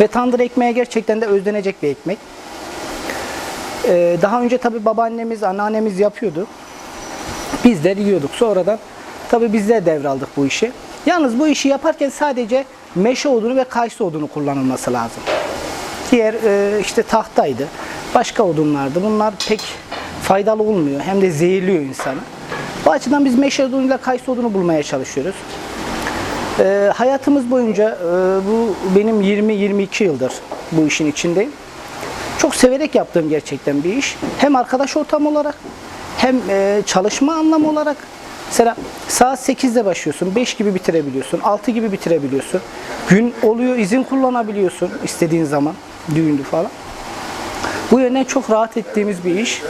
Ve tandır ekmeğe gerçekten de özlenecek bir ekmek. Ee, daha önce tabi babaannemiz, anneannemiz yapıyordu. Bizler yiyorduk. Sonradan tabi bizler devraldık bu işi. Yalnız bu işi yaparken sadece meşe odunu ve kayısı odunu kullanılması lazım. Diğer e, işte tahtaydı, başka odunlardı. Bunlar pek faydalı olmuyor. Hem de zehirliyor insanı. Bu açıdan biz meşe odunuyla kayısı odunu bulmaya çalışıyoruz. E, hayatımız boyunca e, bu benim 20-22 yıldır bu işin içindeyim. Çok severek yaptığım gerçekten bir iş. Hem arkadaş ortamı olarak hem e, çalışma anlamı olarak. Mesela saat 8'de başlıyorsun, 5 gibi bitirebiliyorsun, 6 gibi bitirebiliyorsun. Gün oluyor, izin kullanabiliyorsun istediğin zaman, düğündü falan. Bu yönden çok rahat ettiğimiz bir iş.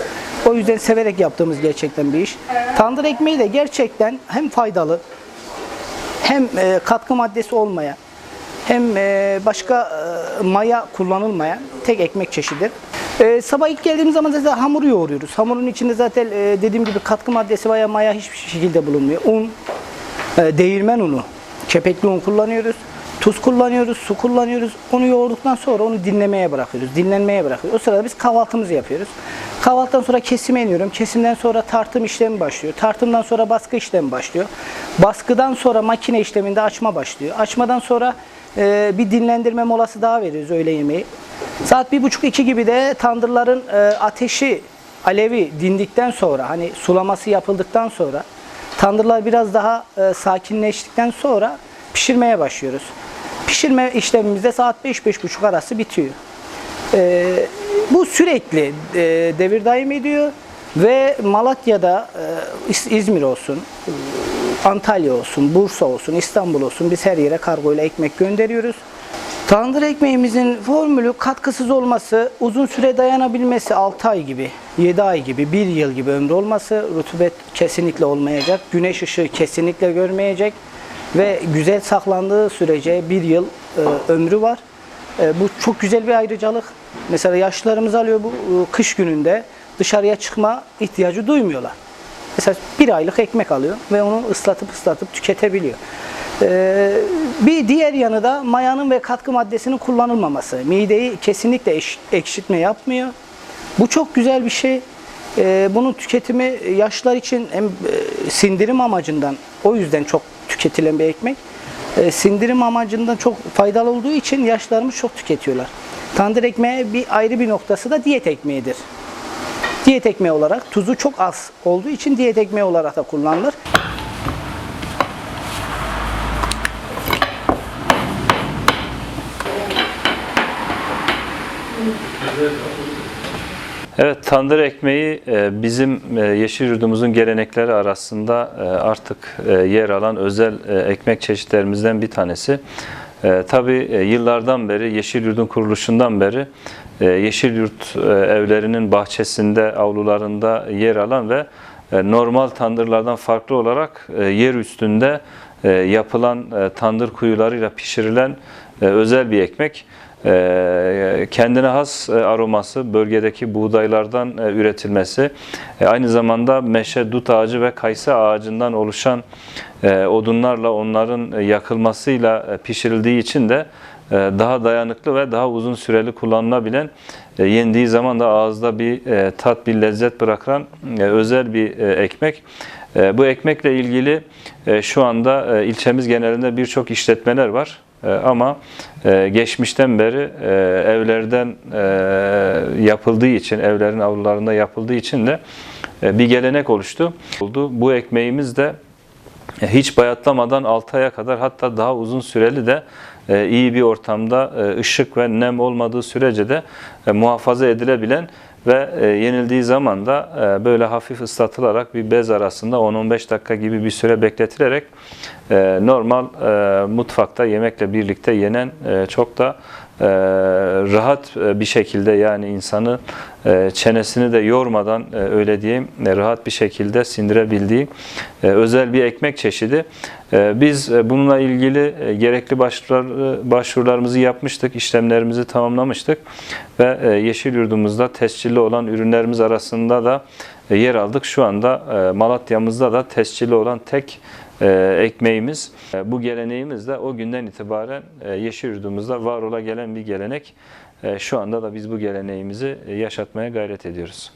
O yüzden severek yaptığımız gerçekten bir iş. Tandır ekmeği de gerçekten hem faydalı hem e, katkı maddesi olmayan hem e, başka e, maya kullanılmayan tek ekmek çeşidi. E, sabah ilk geldiğimiz zaman zaten hamuru yoğuruyoruz. Hamurun içinde zaten dediğim gibi katkı maddesi veya maya hiçbir şekilde bulunmuyor. Un, değirmen unu, kepekli un kullanıyoruz. Tuz kullanıyoruz, su kullanıyoruz. Onu yoğurduktan sonra onu dinlemeye bırakıyoruz, dinlenmeye bırakıyoruz. O sırada biz kahvaltımızı yapıyoruz. Kahvaltıdan sonra kesime iniyorum. Kesimden sonra tartım işlemi başlıyor. Tartımdan sonra baskı işlemi başlıyor. Baskıdan sonra makine işleminde açma başlıyor. Açmadan sonra e, bir dinlendirme molası daha veriyoruz öğle yemeği. Saat bir buçuk iki gibi de tandırların e, ateşi, alevi dindikten sonra hani sulaması yapıldıktan sonra tandırlar biraz daha e, sakinleştikten sonra pişirmeye başlıyoruz. Pişirme işlemimizde saat 5-5.30 arası bitiyor. E, bu sürekli e, devir daim ediyor ve Malatya'da e, İz- İzmir olsun, e, Antalya olsun, Bursa olsun, İstanbul olsun biz her yere kargoyla ekmek gönderiyoruz. Tandır ekmeğimizin formülü katkısız olması, uzun süre dayanabilmesi 6 ay gibi, 7 ay gibi, 1 yıl gibi ömrü olması, rutubet kesinlikle olmayacak, güneş ışığı kesinlikle görmeyecek ve güzel saklandığı sürece 1 yıl e, ömrü var. E, bu çok güzel bir ayrıcalık. Mesela yaşlılarımız alıyor bu e, kış gününde dışarıya çıkma ihtiyacı duymuyorlar. Mesela bir aylık ekmek alıyor ve onu ıslatıp ıslatıp tüketebiliyor. Ee, bir diğer yanı da mayanın ve katkı maddesinin kullanılmaması. Mideyi kesinlikle eş- ekşitme yapmıyor. Bu çok güzel bir şey. Ee, bunun tüketimi yaşlılar için hem e, sindirim amacından o yüzden çok tüketilen bir ekmek. Ee, sindirim amacından çok faydalı olduğu için yaşlılarımız çok tüketiyorlar. Tandır ekmeği bir ayrı bir noktası da diyet ekmeğidir. Diyet ekmeği olarak tuzu çok az olduğu için diyet ekmeği olarak da kullanılır. Evet, tandır ekmeği e, bizim e, yeşil yurdumuzun gelenekleri arasında e, artık yer alan özel ekmek çeşitlerimizden bir tanesi. Tabii yıllardan beri, yeşil yurdun kuruluşundan beri yeşil yurt evlerinin bahçesinde, avlularında yer alan ve normal tandırlardan farklı olarak yer üstünde yapılan tandır kuyularıyla pişirilen özel bir ekmek. E, kendine has e, aroması, bölgedeki buğdaylardan e, üretilmesi, e, aynı zamanda meşe, dut ağacı ve kayısı ağacından oluşan odunlarla onların yakılmasıyla pişirildiği için de daha dayanıklı ve daha uzun süreli kullanılabilen, yendiği zaman da ağızda bir tat, bir lezzet bırakan özel bir ekmek. Bu ekmekle ilgili şu anda ilçemiz genelinde birçok işletmeler var. E, Ama e, geçmişten beri e, evlerden e, yapıldığı için, evlerin avlularında yapıldığı için de bir gelenek oluştu. Oldu. Bu ekmeğimiz de hiç bayatlamadan 6 aya kadar hatta daha uzun süreli de iyi bir ortamda ışık ve nem olmadığı sürece de muhafaza edilebilen ve e, yenildiği zaman da e, böyle hafif ıslatılarak bir bez arasında 10-15 dakika gibi bir süre bekletilerek e, normal mutfakta yemekle birlikte yenen çok da rahat bir şekilde yani insanı çenesini de yormadan öyle diyeyim rahat bir şekilde sindirebildiği özel bir ekmek çeşidi. Biz bununla ilgili gerekli başvurular, başvurularımızı yapmıştık, işlemlerimizi tamamlamıştık ve Yeşil Yurdumuzda tescilli olan ürünlerimiz arasında da e, yer aldık. Şu anda e, Malatya'mızda da tescilli olan tek e, ekmeğimiz. Bu geleneğimiz de o günden itibaren Yeşil Yurdumuzda var ola gelen bir gelenek. Şu anda da biz bu geleneğimizi yaşatmaya gayret ediyoruz.